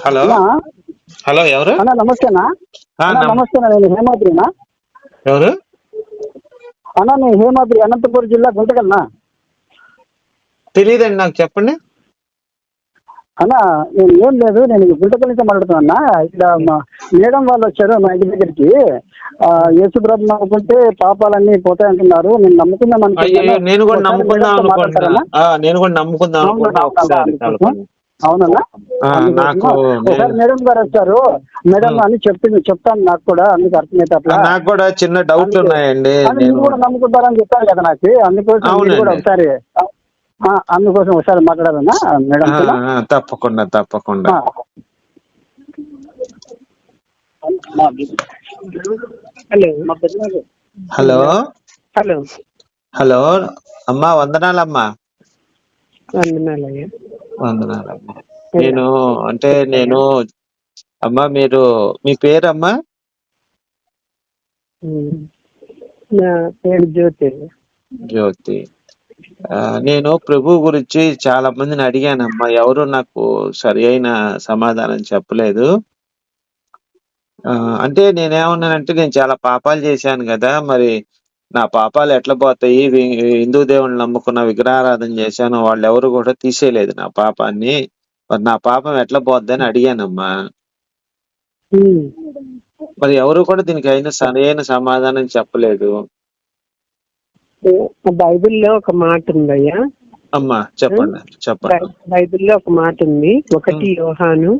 Hello. Hello. ఎవరు? అన్నా నమస్తేనా? నమస్తేనా నేను హేమాద్రినా? ఎవరు? అన్నా నేను హేమాద్రి అనంతపురం జిల్లా గుంటకల్నా? తెలియదండి నాకు చెప్పండి. అన్నా నేను ఏం లేదు నేను గుంటకల్ నుంచి మాట్లాడుతున్నా ఇక్కడ మా మేడం వాళ్ళు వచ్చారు మా ఇంటి దగ్గరికి. ఆ, యేసు ప్రభు నమ్ముకుంటే పాపాలన్నీ పోతాయంటున్నారు. నేను నమ్ముకుందాం అనుకుంటున్నా. నేను కూడా నమ్ముకుందాం అనుకుంటున్నా. నేను కూడా నమ్ముకుందాం అనుకుంటున్నా అవునన్నా? నాకు ఒకసారి మేడం గారు వచ్చారు. మేడం. అని చెప్పింది చెప్తాను నాకు కూడా అందుకు అర్థమైతే అట్లా నాకు కూడా చిన్న డౌట్లు అందుకే. ఉన్నాయండి నేను కూడా నమ్ముకుంటారని కదా నాకు. అందుకోసం కూడా. ఒకసారి ఆ, అందుకోసం ఒకసారి మాట్లాడాలన్నా మేడం తప్పకుండా తప్పకుండా. హలో. హలో. హలో. హలో. అమ్మా వందనాలమ్మా. వందనాలయ్యా వందనాలమ్మా నేను అంటే నేను అమ్మా మీరు మీ పేరమ్మా? నా పేరు జ్యోతి. జ్యోతి. ఆ, నేను ప్రభు గురించి చాలా మందిని అడిగానమ్మా. ఎవరు నాకు సరి అయిన సమాధానం చెప్పలేదు. ఆ, అంటే నేనేమన్నానంటే నేను చాలా పాపాలు చేశాను కదా మరి నా పాపాలు ఎట్లా పోతాయి? హిందూ దేవుని నమ్ముకున్న విగ్రహారాధన చేశాను. వాళ్ళు ఎవరు కూడా తీసేయలేదు నా పాపాన్ని. మరి నా పాపం ఎట్లా పోద్దని అడిగానమ్మా. మరి ఎవరు కూడా దీనికి అయిన సరైన సమాధానం చెప్పలేదు. బైబిల్లో ఒక మాట ఉందయ్యా. అమ్మా చెప్పండి చెప్పండి. బైబిల్లో ఒక మాట ఉంది. ఒకటి యోహాను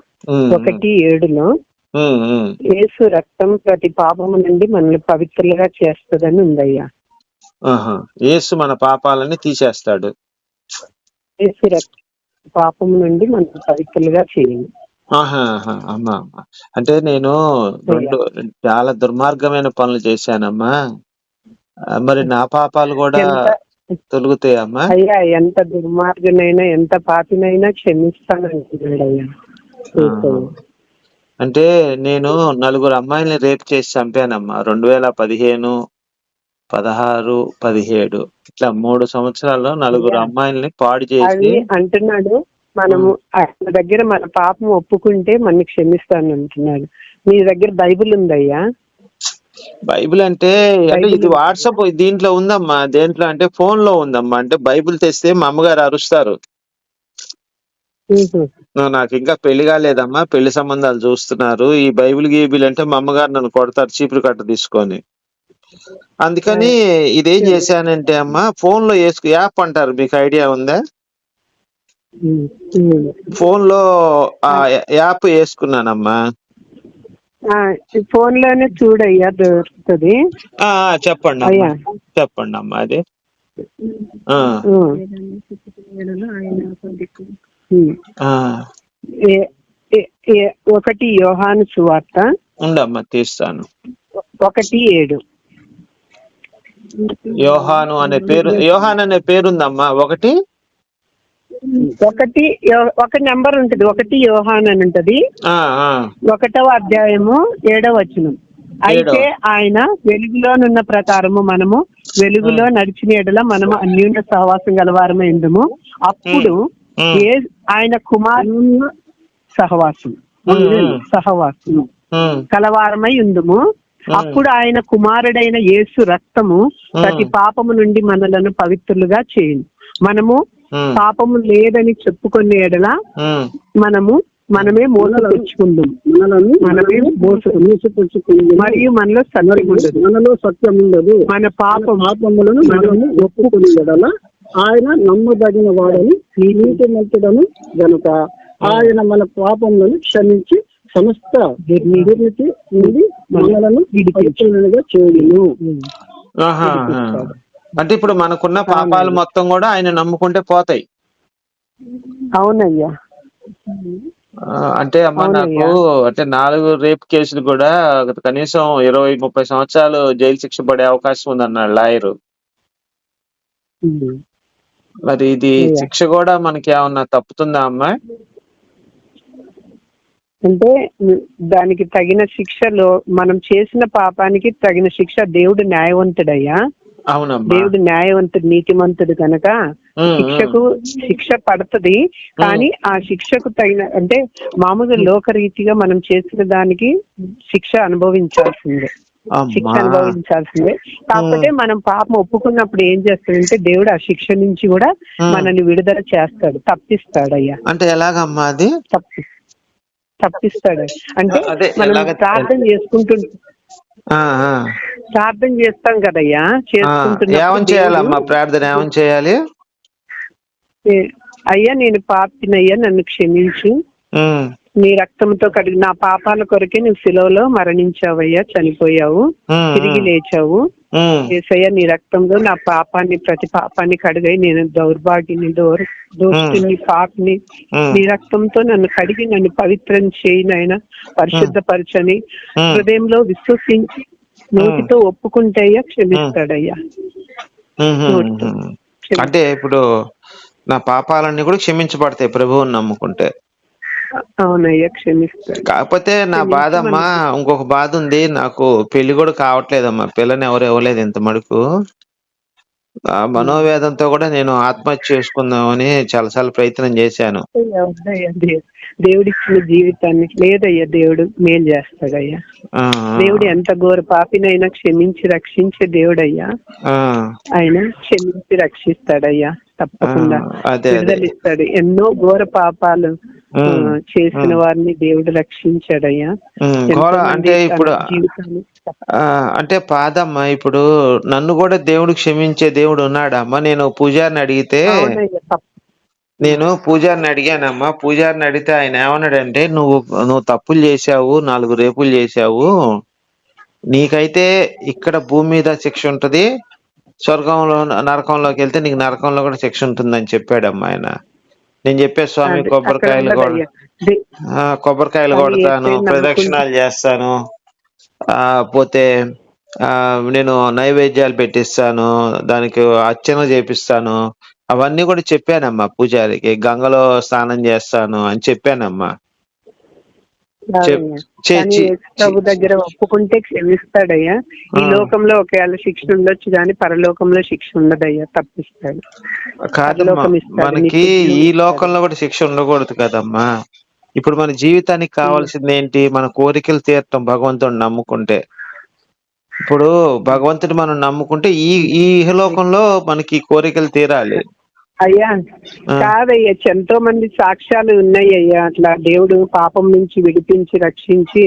ఒకటి ఏడులో. యేసు రక్తం ప్రతి పాపము నుండి మనల్ని పవిత్రులుగా చేస్తదని ఉందయ్యా. యేసు మన పాపాలని తీసేస్తాడు. యేసు రక్తం పాపము నుండి మనల్ని పవిత్రులుగా చేయండి అమ్మా. అంటే నేను రెండు చాలా దుర్మార్గమైన పనులు చేశానమ్మా. మరి నా పాపాలు కూడా తొలుగుతాయమ్మా? అయ్యా ఎంత దుర్మార్గునైనా ఎంత పాపినైనా క్షమిస్తానంటున్నాడు అయ్యా. అంటే నేను నలుగురు అమ్మాయిల్ని రేప్ చేసి చంపానమ్మా. రెండు వేల పదిహేను పదహారు పదిహేడు. ఇట్లా మూడు సంవత్సరాల్లో నలుగురు. అమ్మాయిల్ని పాడు చేసి అది అంటున్నాడు. మనము ఆయన దగ్గర మన పాపం ఒప్పుకుంటే మన క్షమిస్తాను అంటున్నాడు. మీ దగ్గర బైబిల్ ఉందయ్యా? బైబిల్ అంటే అంటే ఇది వాట్సాప్ దీంట్లో ఉందమ్మా. దేంట్లో అంటే ఫోన్లో ఉందమ్మా. అంటే బైబిల్ తెస్తే మా అమ్మగారు అరుస్తారు. ఉహు. నాకు ఇంకా పెళ్ళి కాలేదమ్మా. పెళ్ళి సంబంధాలు చూస్తున్నారు. ఈ బైబిల్ గీబిల్ అంటే మా అమ్మగారు నన్ను కొడతారు చీపురు కట్ట తీసుకొని. అందుకని ఇదేం చేశానంటే అమ్మా ఫోన్లో వేసుకు యాప్ అంటారు మీకు ఐడియా ఉందా? ఉమ్. ఉమ్. ఫోన్లో ఆ యాప్ వేసుకున్నానమ్మా ఆ, ఫోన్లోనే చూడయ్యా దొరుకుతుంది. ఆ ఆ, చెప్పండి అమ్మా అయ్యా. చెప్పండి అమ్మా అది. ఆ, ఉమ్. ఒకటి యోహాను సువార్త. ఉండమ్మా తీస్తాను. ఒకటి ఏడు. యోహాను అనే పేరు యోహాన్ అనే పేరుందమ్మా ఒకటి? ఒకటి ఒక నెంబర్ ఉంటది ఒకటి యోహాన్ అని ఉంటది. ఒకటవ అధ్యాయము ఏడవ వచనం. అయితే ఆయన వెలుగులోనున్న ప్రకారము మనము వెలుగులో నడిచిన ఎడల మనము అన్యోన్య సహవాసం గలవారమై ఉందము అప్పుడు ఆయన కుమారు సహవాసం. సహవాసం కలవారమై ఉందుము అప్పుడు ఆయన కుమారుడైన యేసు రక్తము ప్రతి పాపము నుండి మనలను పవిత్రులుగా చేయును మనము పాపము లేదని చెప్పుకునే ఎడల. మనము మనమే మోసపుచ్చుకుందాం మనలను మనమే మోస మూసపుచ్చుకుంది మరియు మనలో సత్యం ఉండదు మనలో సత్యం ఉండదు మన పాపం పాపములను మనము ఒప్పుకుని ఎడల ఆయన నమ్మదగిన వాడని నీతిమంతుడను గనుక ఆయన మన పాపములను క్షమించి సమస్త దుర్నీతి నుండి మనలను విడిపించుగా చేయును. అంటే ఇప్పుడు మనకున్న పాపాలు మొత్తం కూడా ఆయన నమ్ముకుంటే పోతాయి. అవునయ్యా. అంటే అమ్మ నాకు అంటే నాలుగు రేప్ కేసులు కూడా కనీసం ఇరవై ముప్పై సంవత్సరాలు జైలు శిక్ష పడే అవకాశం ఉందన్నాడు లాయరు. మరి ఇది. శిక్ష కూడా మనకి ఏమన్నా తప్పుతుందా అమ్మా? అంటే దానికి తగిన శిక్షలో మనం చేసిన పాపానికి తగిన శిక్ష దేవుడు న్యాయవంతుడయ్యా. అవునమ్మా. దేవుడు న్యాయవంతుడు నీతిమంతుడు కనుక శిక్షకు శిక్ష పడుతుంది. కానీ ఆ శిక్షకు తగిన అంటే మామూలుగా లోకరీతిగా మనం చేసిన దానికి శిక్ష అనుభవించాల్సిందే. శిక్ష అనుభవించాల్సిందే. కాకపోతే మనం పాపం ఒప్పుకున్నప్పుడు ఏం చేస్తాడంటే దేవుడు ఆ శిక్ష నుంచి కూడా. మనల్ని విడుదల చేస్తాడు తప్పిస్తాడు అయ్యా అంటే ఎలాగమ్మా అది? తప్పి తప్పిస్తాడు. అంటే మనం ప్రార్థన చేసుకుంటు ఆ, ఆ. ప్రార్థన చేస్తాం కదయ్యా ఏమని చేయాలమ్మా ప్రార్థన? ఏమని చేయాలి? అయ్యా నేను పాపినయ్యా నన్ను క్షమించు. నీ రక్తంతో కడిగి నా పాపాల కొరకే నువ్వు సిలువలో మరణించావయ్యా చనిపోయావు తిరిగి లేచావు. ఏసయ్య నీ రక్తంలో నా పాపాన్ని ప్రతి పాపాన్ని కడిగాయి. నేను దౌర్భాగ్యని దోర్ దోస్తుని పాపిని. నీ రక్తంతో నన్ను కడిగి నన్ను పవిత్రం చేయి నాయన పరిశుద్ధపరచని. హృదయంలో విశ్వసించి నోటితో ఒప్పుకుంటేయ్యా క్షమిస్తాడయ్యా. అంటే ఇప్పుడు నా పాపాలన్నీ కూడా క్షమించబడతాయి ప్రభువుని నమ్ముకుంటే. అవునయ్యా క్షమిస్తాడు కాకపోతే నా బాధ అమ్మా ఇంకొక బాధ ఉంది నాకు పెళ్ళి కూడా కావట్లేదమ్మా. పిల్లని ఎవరు ఇవ్వలేదు ఇంత మడుకు ఆ మనోవేదంతో కూడా నేను ఆత్మహత్య చేసుకుందామని చాలాసార్లు ప్రయత్నం చేశాను. అయ్యా, వద్దయ్యా, దే- దేవుడిచ్చిన జీవితాన్ని లేదయ్యా దేవుడు మేలు చేస్తాడయ్యా. ఆ, దేవుడు ఎంత ఘోర పాపినైనా క్షమించి రక్షించే దేవుడయ్యా. ఆ, ఆయన క్షమించి రక్షిస్తాడయ్యా తప్పకుండా. ఆ, అదే అదే. విడుదలిస్తాడు ఎన్నో ఘోర పాపాలు చేసిన వారిని దేవుడు రక్షించాడయ్యా. అంటే ఇప్పుడు అంటే పాదమ్మ ఇప్పుడు నన్ను కూడా దేవుడు క్షమించే దేవుడు ఉన్నాడమ్మా. నేను పూజారిని అడిగితే నేను పూజారిని అడిగానమ్మా. పూజారిని అడిగితే ఆయన ఏమన్నాడంటే నువ్వు నువ్వు తప్పులు చేశావు నాలుగు రేపులు చేశావు. నీకైతే ఇక్కడ భూమి మీద శిక్ష ఉంటది. స్వర్గంలో నరకంలోకి వెళ్తే నీకు నరకంలో కూడా శిక్ష ఉంటుందని చెప్పాడమ్మా ఆయన. నేను చెప్పే స్వామి కొబ్బరికాయలు కొబ్బరికాయలు కొడతాను ప్రదక్షిణాలు చేస్తాను. ఆ పోతే ఆ నేను నైవేద్యాలు పెట్టిస్తాను దానికి అర్చన చేపిస్తాను. అవన్నీ కూడా చెప్పానమ్మా పూజారికి గంగలో స్నానం చేస్తాను అని చెప్పానమ్మా చెప్- కాదయ్యా. చే- కానీ చే- యేసు ప్రభు దగ్గర ఒప్పుకుంటే క్షమిస్తాడయ్యా. ఈ. లోకంలో ఒకవేళ శిక్ష ఉండొచ్చు కానీ పరలోకంలో శిక్ష ఉండదయ్యా తప్పిస్తాడు. మనకి నీకు ఈ లోకంలో కూడా శిక్ష ఉండకూడదు కదమ్మా. ఇప్పుడు మన జీవితానికి కావాల్సింది ఏంటి మన కోరికలు తీరటం భగవంతుడిని నమ్ముకుంటే. ఇప్పుడు భగవంతుడు మనం నమ్ముకుంటే ఈ ఈ ఇహలోకంలో మనకి కోరికలు తీరాలి. అయ్యా. కాదయ్యా ఎంతో మంది సాక్ష్యాలు ఉన్నాయి అయ్యా అట్లా దేవుడు పాపం నుంచి విడిపించి రక్షించి.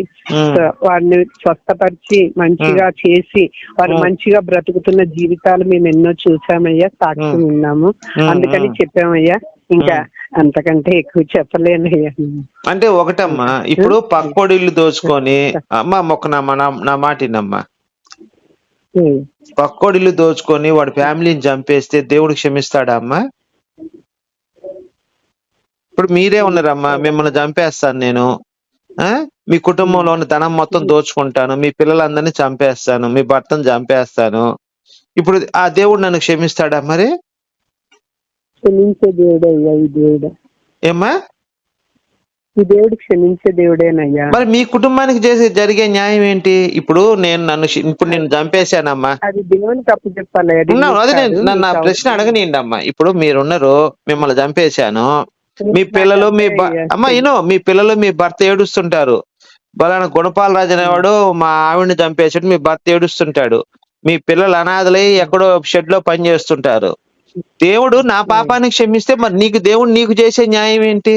వాడిని స్వస్థపరిచి మంచిగా చేసి వారు. మంచిగా బ్రతుకుతున్న జీవితాలు మేము ఎన్నో చూసామయ్యా సాక్ష్యం ఉమ్, అందుకని. చెప్పామయ్యా ఇంకా అంతకంటే ఎక్కువ చెప్పలేనయ్యా అంటే ఒకటమ్మా ఇప్పుడు పక్కోడి ఇల్లు దోచుకొని అమ్మా మొక్క నా మాటినమ్మా ఉమ్. పక్కోడి ఇల్లు దోచుకొని వాడి ఫ్యామిలీని చంపేస్తే దేవుడు క్షమిస్తాడా అమ్మా ఇప్పుడు మీరే ఉన్నారమ్మా మిమ్మల్ని చంపేస్తాను నేను. ఆ? మీ కుటుంబంలో ఉన్న ధనం మొత్తం దోచుకుంటాను మీ పిల్లలందరినీ చంపేస్తాను మీ భర్తను చంపేస్తాను. ఇప్పుడు ఆ దేవుడు నన్ను క్షమిస్తాడా మరి? క్షమించే దేవుడే అయ్యా ఈ దేవుడు. ఏమ్మా? ఈ దేవుడు క్షమించే దేవుడేనయ్యా. మరి మీ కుటుంబానికి చేసే జరిగే న్యాయం ఏంటి? ఇప్పుడు నేను నన్ను క్ష- ఇప్పుడు నేను చంపేశానమ్మా. అది దేవునికి అప్పు చెప్పాలి అది ఉన్నాను అదే నేను నన్ను నా ప్రశ్న. అడగనియండి అమ్మా ఇప్పుడు మీరున్నారు మిమ్మల్ని చంపేశాను. మీ పిల్లలు మీ భ- అమ్మ ఇను మీ పిల్లలు మీ భర్త ఏడుస్తుంటారు. బలానా గుణపాల రాజు అనేవాడు మా ఆవిడని చంపేసాడు మీ భర్త ఏడుస్తుంటాడు. మీ పిల్లలు అనాథలై ఎక్కడో షెడ్లో పని చేస్తుంటారు. దేవుడు నా పాపానికి క్షమిస్తే మరి నీకు దేవుడు నీకు చేసే న్యాయం ఏంటి?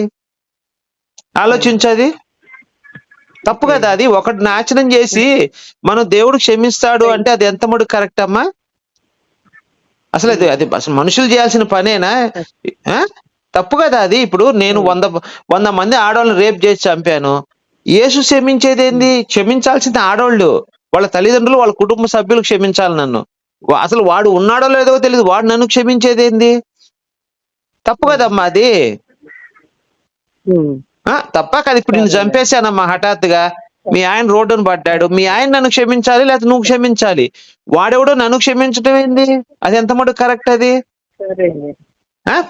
ఆలోచించది? తప్పు కదా అది. ఒకటి నాశనం చేసి మనం దేవుడు క్షమిస్తాడు అంటే అది ఎంత మటుకు కరెక్ట్ అమ్మా? అసలు అది అది అసలు మనుషులు చేయాల్సిన పనేనా? తప్పు కదా అది? ఇప్పుడు నేను వంద వంద మంది ఆడవాళ్ళని రేప్ చేసి చంపాను. యేసు క్షమించేది ఏంది క్షమించాల్సింది ఆడవాళ్ళు వాళ్ళ తల్లిదండ్రులు వాళ్ళ కుటుంబ సభ్యులు క్షమించాలి నన్ను. అసలు వాడు ఉన్నాడో లేదో తెలియదు వాడు నన్ను క్షమించేది ఏంది తప్పు కదమ్మా అది? తప్ప కదా? ఇప్పుడు నేను చంపేశానమ్మా హఠాత్తుగా. మీ ఆయన రోడ్డును పడ్డాడు. మీ ఆయన నన్ను క్షమించాలి లేకపోతే నువ్వు క్షమించాలి. వాడెవడో నన్ను క్షమించడం ఏంది అది ఎంత మటుకు కరెక్ట్ అది?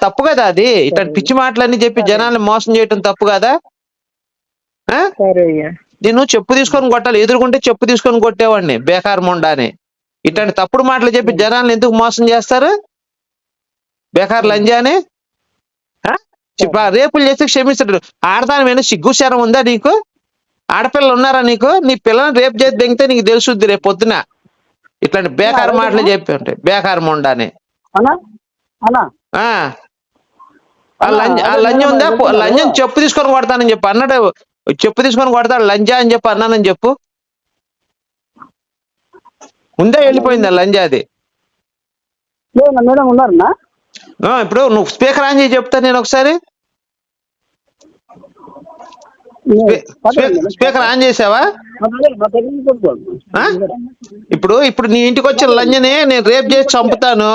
తప్పు కదా అది? ఇట్లా పిచ్చి మాటలన్నీ చెప్పి జనాల్ని మోసం చేయటం తప్పు కదా? నేను చెప్పు తీసుకొని కొట్టాలి. ఎదురుకుంటే చెప్పు తీసుకొని కొట్టేవాడిని బేకార్ మొండా అని ఇట్లాంటి తప్పుడు మాటలు చెప్పి జనాలను ఎందుకు మోసం చేస్తారు? బేకార్ లంజా అని ఆ? చెప్ప- రేపులు చేస్తే క్షమిస్తాడు. ఆడదాని సిగ్గు శరం ఉందా నీకు? ఆడపిల్లలు ఉన్నారా నీకు? నీ పిల్లల్ని రేపు చేసి దెంగితే నీకు తెలుసుద్ది రేపు పొద్దున. ఇట్లాంటి బేకార్ మాటలు చెప్పి ఉంటాయి బేకార్ మొండ అని అన్నా అన్నా ఆ ఆ లంజ ఆ లంజం ఉందా? లంజం చెప్పు తీసుకొని కొడతానని చెప్పు. అన్నాడు చెప్పు తీసుకొని కొడతాడు. లంజా అని చెప్పి అన్నానని చెప్పు. ఉందా వెళ్ళిపోయిందా లంజా అది. మేడం ఉన్నారన్నా? ఇప్పుడు నువ్వు స్పీకర్ ఆన్ చేసి చెప్తా నేను ఒకసారి. స్పీ- స్పీ- స్పీకర్ ఆన్ చేసావా? ఇప్పుడు ఇప్పుడు నీ ఇంటికి వచ్చిన లంజని నేను రేప్ చేసి చంపుతాను.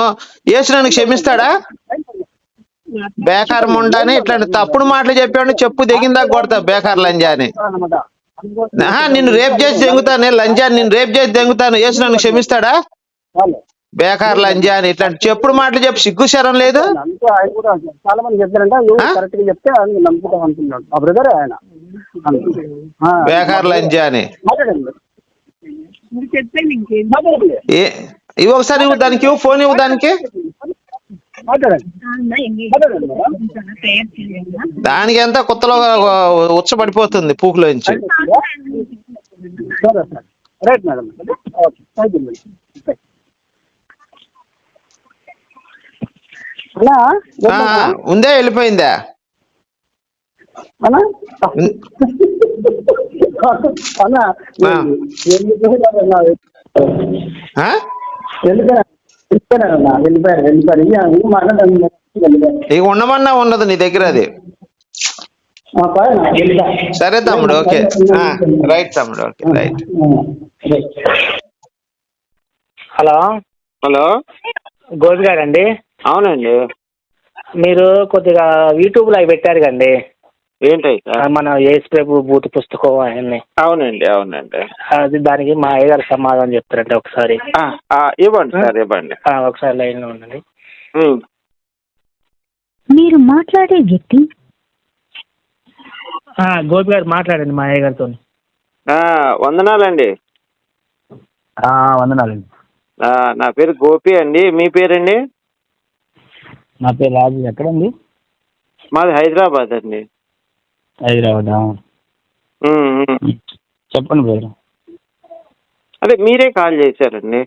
యేసు నన్ను క్షమిస్తాడా? బేకార్ ముండాని ఇట్లాంటి తప్పుడు మాటలు చెప్పాడు చెప్పు దిగిందాక కొడతా బేకార్ లంజా అని. నిన్ను రేప్ చేసి దెంగుతాను లంజా నిన్ను రేప్ చేసి దెంగుతాను యేసు నన్ను క్షమిస్తాడా? బేకార్ లంజా అని ఇట్లాంటి చెప్పుడు మాటలు చెప్పి సిగ్గు శరం లేదు? చాలా మంది చెప్తే ఆ బ్రదర్ ఆయన. బేకార్ లంజా అని. ఇవి ఒకసారి ఇవ్వు దానికి ఇవ్వు, ఫోన్ ఇవ్వు దానికి. దానికి ఎంత కొత్తలో ఉచ్చబడిపోతుంది పూకులోంచి సరే sir. Right madam. Okay thank you madam ఉందే వెళ్ళిపోయిందా? అన్నా? వెళ్ళిపోయారు వెళ్ళిపోయారు ఇక ఉండమన్నా ఉండదు నీ దగ్గర అది. సరే తమ్ముడు ఓకే. ఆ, రైట్ తమ్ముడు okay right. Right hello. Hello. Gopi గారండి. అవునండి. మీరు కొద్దిగా యూట్యూబ్లో అవి పెట్టారు కండి ఏంటై సార్ మన యేసు ప్రభు బూత్ పుస్తకం అవన్నీ. అవునండి అవునండి. అది దానికి మా అయ్యగారు సమాధానం చెప్తారండి ఒకసారి. ఆ, ఆ, ఇవ్వండి సార్ ఇవ్వండి. ఆ, ఒకసారి లైన్లో ఉండండి. మీరు మాట్లాడే వ్యక్తి? ఆ, గోపి గారు మాట్లాడండి మా అయ్యగారితో. ఆ, వందనాలండి. వందనాలండి. నా పేరు గోపి అండి. మీ పేరండి? నా పేరు రాజు. ఎక్కడండి? మాది హైదరాబాద్ అండి. హైదరాబాద్. చెప్పండి బ్రదర్. అదే మీరే కాల్ చేశారండి.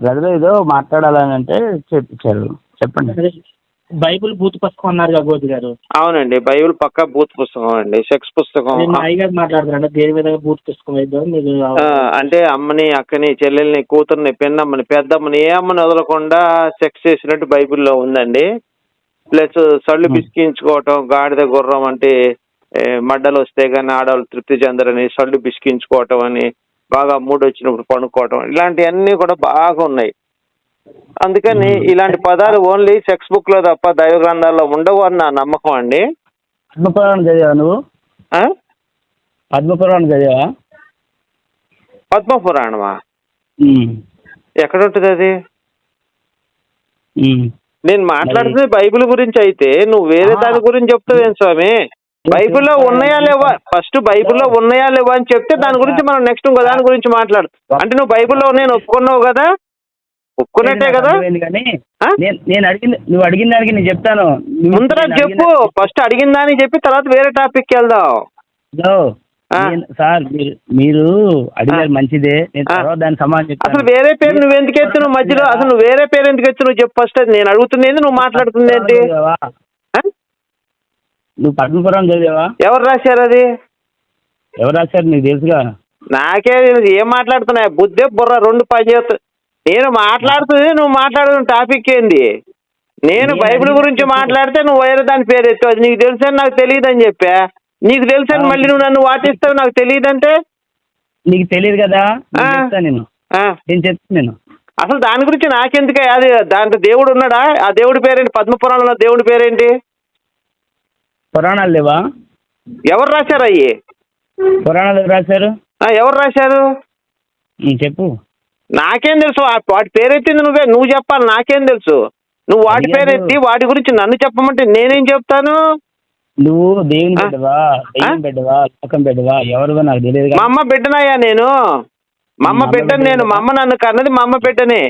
బ్రదర్ ఏదో మాట్లాడాలని అంటే చెప్పించారు చెప్పండి. బైబిల్ బూత్ పుస్తకం అన్నారు గోపి గారు. అవునండి బైబిల్ పక్కా బూత్ పుస్తకం అండి సెక్స్ పుస్తకం. అయ్యగారు దేని బూత్ పుస్తకం మీరు అంటే అమ్మని అక్కని చెల్లెల్ని కూతుర్ని పెన్నమ్మని పెద్దమ్మని ఏ అమ్మని వదలకుండా సెక్స్ చేసినట్టు బైబిల్లో ఉందండి. ప్లస్ సళ్ళు బిసికించుకోవటం గాడిద గుర్రం అంటే మడ్డలు వస్తే కానీ ఆడవాళ్ళు తృప్తి చెందరని సళ్ళు బిసికించుకోవటం అని బాగా మూడు వచ్చినప్పుడు పడుకోవటం ఇలాంటివన్నీ కూడా బాగా ఉన్నాయి. అందుకని ఇలాంటి పదాలు ఓన్లీ సెక్స్ బుక్లో తప్ప దైవ గ్రంథాల్లో ఉండవు అని నా నమ్మకం అండి. పద్మపురాణం చదివా నువ్వు? పద్మపురాణం చదివా పద్మ పురాణమా ఎక్కడ ఉంటుంది అది? నేను మాట్లాడుతుంది బైబిల్ గురించి అయితే నువ్వు వేరే. దాని గురించి చెప్తావేం స్వామి? బైబిల్లో ఉన్నాయా లేవా? ఫస్ట్ బైబిల్లో ఉన్నాయా లేవా అని చెప్తే దాని గురించి మనం నెక్స్ట్ ఇంకో దాని గురించి మాట్లాడు. అంటే నువ్వు బైబిల్లో నేను ఒప్పుకున్నావు కదా? ఒప్పుకున్నట్టే కదా? నేను అడిగింది నువ్వు అడిగిన దానికి నేను చెప్తాను. ముందర చెప్పు. ఫస్ట్ అడిగిన దాన్ని చెప్పి తర్వాత వేరే టాపిక్ వెళ్దాం. సార్ మీరు మీరు అడిగారు. మంచిదే. నేను. తర్వాత దాని సమాధానం అసలు వేరే పేరు నువ్వు ఎందుకు ఎత్తున్నావు మధ్యలో? అసలు నువ్వు వేరే పేరు ఎందుకు ఎత్తున్నావు చెప్పు ఫస్ట్ అది. నేను అడుగుతుంది నువ్వు మాట్లాడుతుంది ఏంటి? నువ్వు పద్మపురం చదివావా? ఎవరు రాశారు అది? ఎవరు రాశారు నీకు తెలుసుగా? నాకే. ఏం మాట్లాడుతున్నా బుద్ధే బుర్ర రెండు పని చేస్తా నేను మాట్లాడుతుంది నువ్వు మాట్లాడుతున్న టాపిక్ ఏంది? నేను బైబిల్ గురించి. మాట్లాడితే నువ్వు వేరే దాని పేరు ఎత్తావు. అది నీకు తెలుసని నాకు తెలియదు అని చెప్పా. నీకు తెలుసని. మళ్ళీ నువ్వు నన్ను వాటిస్తావు నాకు తెలియదంటే? నీకు తెలియదు కదా నేను నేను. చెప్తాను నేను అసలు దాని గురించి నాకెందుకే? అది దాంట్లో దేవుడు ఉన్నాడా? ఆ దేవుడి పేరేంటి? పద్మపురాణంలో దేవుడి పేరేంటి? పురాణాలు లేవా? ఎవరు రాశారు అయ్యి? పురాణాలు ఎవరు రాశారు? ఎవరు రాశారు? చెప్పు. నాకేం తెలుసు వాటి పేరెత్తింది నువ్వే నువ్వు చెప్పాలి నాకేం తెలుసు? నువ్వు వాటి. పేరెత్తి వాటి గురించి నన్ను చెప్పమంటే నేనేం చెప్తాను? నువ్వు దేవుని? బిడ్డవా? దెయ్యం ఆ? బిడ్డవా? లోకం బిడ్డవా? ఎవరివో నాకు తెలియదు మా అమ్మ బిడ్డనయ్యా నేను. మా అమ్మ పెట్టని నేను మా అమ్మ నన్ను కన్నది మా అమ్మ పెట్టని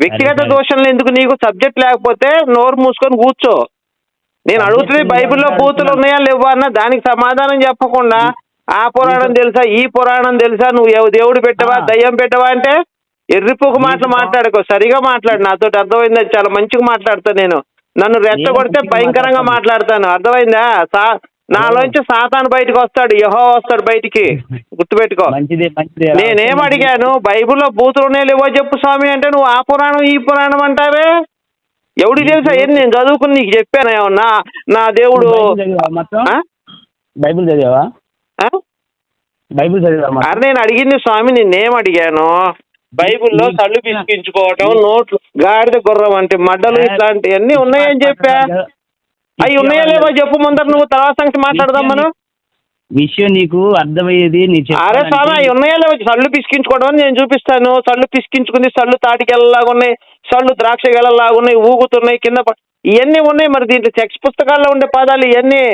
వ్యక్తిగత. దోషంలో ఎందుకు నీకు సబ్జెక్ట్ లేకపోతే నోరు మూసుకొని కూర్చో. నేను అడుగుతుంది బైబిల్లో బూతులు ఉన్నాయా లేవా అన్న దానికి సమాధానం చెప్పకుండా ఆ పురాణం తెలుసా ఈ పురాణం తెలుసా నువ్వు దేవుడు పెట్టవా. దయ్యం పెట్టవా అంటే? ఎర్రిపోకు మాటలు మాట్లాడుకో సరిగా మాట్లాడు. నాతో అర్థమైందా చాలా మంచిగా మాట్లాడతా నేను. నన్ను రెచ్చగొడితే భయంకరంగా మాట్లాడతాను. అర్థమైందా? సా నాలోంచి సాతాను బయటకు వస్తాడు. యహో వస్తాడు బయటికి. గుర్తుపెట్టుకో. నేనేం అడిగాను? బైబిల్లో బూతులునే లేవో చెప్పు స్వామి అంటే నువ్వు ఆ పురాణం ఈ పురాణం అంటావే? ఎవడికి తెలుసా? ఏంది నేను చదువుకుని నీకు చెప్పాను ఏమన్నా? నా దేవుడు బైబిల్ చదివావా ఆ? బైబిల్ మొత్తం? అరే నేను అడిగింది స్వామి నిన్నేం అడిగాను? బైబిల్లో కళ్ళు పిసికించుకోవటం నోట్లు గాడిద గుర్రం అంటే మడ్డలు ఇట్లాంటివన్నీ ఉన్నాయని చెప్పా. అవి ఉన్నాయా లేవో చెప్పు ముందర నువ్వు తర్వాత సంగతి మాట్లాడదాం మనం. విషయం నీకు అర్థమయ్యేది అరే స్వామి అవి ఉన్నాయా లేవో సళ్ళు పిసికించుకోవడం అని నేను చూపిస్తాను. సళ్ళు పిసికించుకుంది సళ్ళు తాటికెళ్ళలాగా ఉన్నాయి. సళ్ళు ద్రాక్ష గెలలాగా ఉన్నాయి ఊగుతున్నాయి కింద ఇవన్నీ ఉన్నాయి మరి దీంట్లో. సెక్స్ పుస్తకాల్లో ఉండే పదాలు ఇవన్నీ.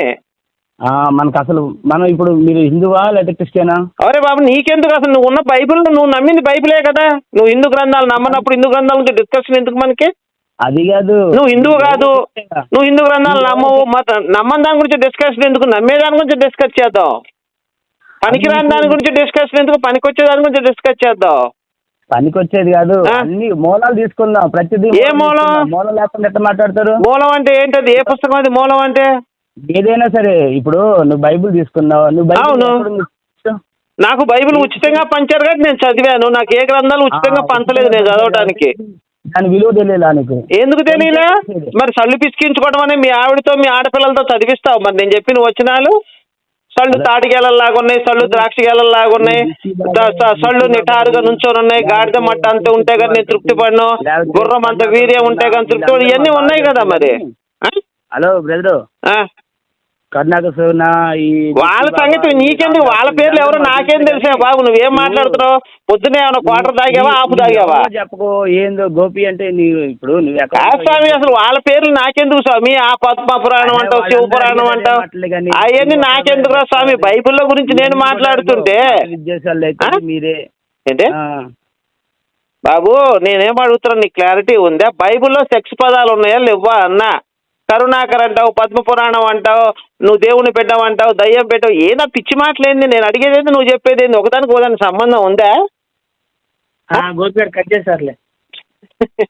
మనకు అసలు మనం ఇప్పుడు మీరు హిందువా లేదా క్రిస్టియనా? అరే బాబు నీకెందుకు అసలు? నువ్వు ఉన్న బైబిల్ నువ్వు నమ్మింది బైబిలే కదా. నువ్వు హిందూ గ్రంథాలు నమ్మనప్పుడు హిందూ గ్రంథాల గురించి డిస్కషన్ ఎందుకు మనకి? అది కాదు. నువ్వు హిందువు కాదు. నువ్వు హిందూ గ్రంథాలు నమ్మవు నమ్మని దాని గురించి డిస్కషన్ ఎందుకు? నమ్మే దాని గురించి డిస్కస్ చేద్దాం. పనికిరాని దాని గురించి డిస్కషన్ ఎందుకు? పనికొచ్చే దాని గురించి డిస్కస్ చేద్దాం. పనికి వచ్చేది కాదు? అన్ని మూలాలు తీసుకుందాం. ప్రతిదీ ఏ మూలం? మూలం లేకుండా ఎట్లా మాట్లాడతారు? మూలం అంటే ఏంటది? ఏ పుస్తకం అది మూలం అంటే? ఏదైనా సరే ఇప్పుడు నువ్వు బైబిల్ తీసుకున్నావు? నువ్వు బైబిల్ నాకు బైబిల్ ఉచితంగా పంచారు కాబట్టి నేను చదివాను. నాకు ఏ గ్రంథాలు ఉచితంగా పంచలేదు నేను చదవటానికి. దాని విలువ తెలియలా నీకు? ఎందుకు తెలియలే? మరి సళ్ళు పిసికించుకోవడం అని మీ ఆవిడతో మీ ఆడపిల్లలతో చదివిస్తావు. మరి నేను చెప్పిన వచనాలు? సళ్ళు తాటిగేలలాగా ఉన్నాయి సళ్ళు ద్రాక్ష గేలలాగా ఉన్నాయి. సళ్ళు నిటారుగా నుంచొని ఉన్నాయి. గాడిద మట్ట అంత ఉంటే కానీ నేను తృప్తి పడను. గుర్రం అంత వీర్యం ఉంటే కానీ తృప్తి ఇవన్నీ ఉన్నాయి కదా మరి? Hello brother. ఆ. కర్ణాటక ఈ వాళ్ళ సంగతి నీకెందుకు? వాళ్ళ పేర్లు ఎవరో నాకేం తెలిసే బాబు నువ్వేం మాట్లాడుతున్నావు? పొద్దునే ఏమైనా క్వార్టర్ తాగావా? ఆపు తాగావా? చెప్పుకో? ఏందో గోపి అంటే నీవు ఇప్పుడు స్వామి అసలు వాళ్ళ పేర్లు నాకెందుకు స్వామి? ఆ పద్మ పురాణం అంటావు శివ పురాణం అంటావు. అవన్నీ నాకెందుకురా స్వామి? బైబిల్లో గురించి నేను మాట్లాడుతుంటే? మీరే. ఏంటి? బాబు నేనేం అడుగుతున్నా నీకు క్లారిటీ ఉందా? బైబిల్లో సెక్స్ పదాలు ఉన్నాయా లేవా అన్నా? కరుణాకర్ అంటావు పద్మ పురాణం అంటావు నువ్వు దేవుని పెట్టావంటావు దయ్యం పెట్టావు ఏనా పిచ్చి మాటలేంది నేను అడిగేది ఏంది నువ్వు చెప్పేది ఏంది ఒకదానికి ఒకదానికి సంబంధం ఉందా? గోపి గారు కట్ చేశారులే.